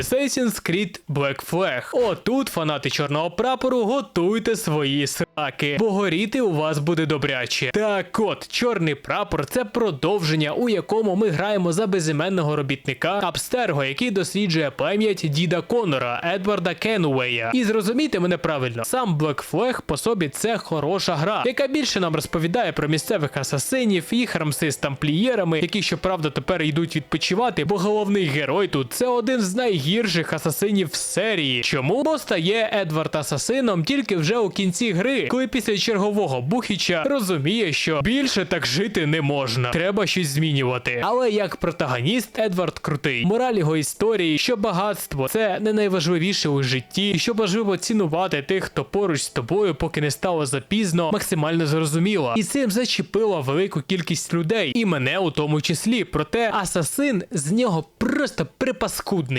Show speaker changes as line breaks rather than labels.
Assassin's Creed Black Flag. Отут фанати чорного прапору готуйте свої сраки, бо горіти у вас буде добряче. Так от, чорний прапор це продовження, у якому ми граємо за безіменного робітника Абстерго, який досліджує пам'ять діда Конора Едварда Кенуея. І зрозумійте мене правильно, сам Black Flag по собі це хороша гра, яка більше нам розповідає про місцевих асасинів, їх рамси з тамплієрами, які щоправда тепер йдуть відпочивати, бо головний герой тут це один з найгірших асасинів в серії. Чому? Бо стає Едвард асасином тільки вже у кінці гри, коли після чергового бухіча розуміє, що більше так жити не можна. Треба щось змінювати. Але як протагоніст Едвард крутий. Мораль його історії, що багатство це не найважливіше у житті, і що важливо цінувати тих, хто поруч з тобою, поки не стало запізно, максимально зрозуміло. І цим зачепило велику кількість людей, і мене у тому числі. Проте асасин з нього просто припаскудний.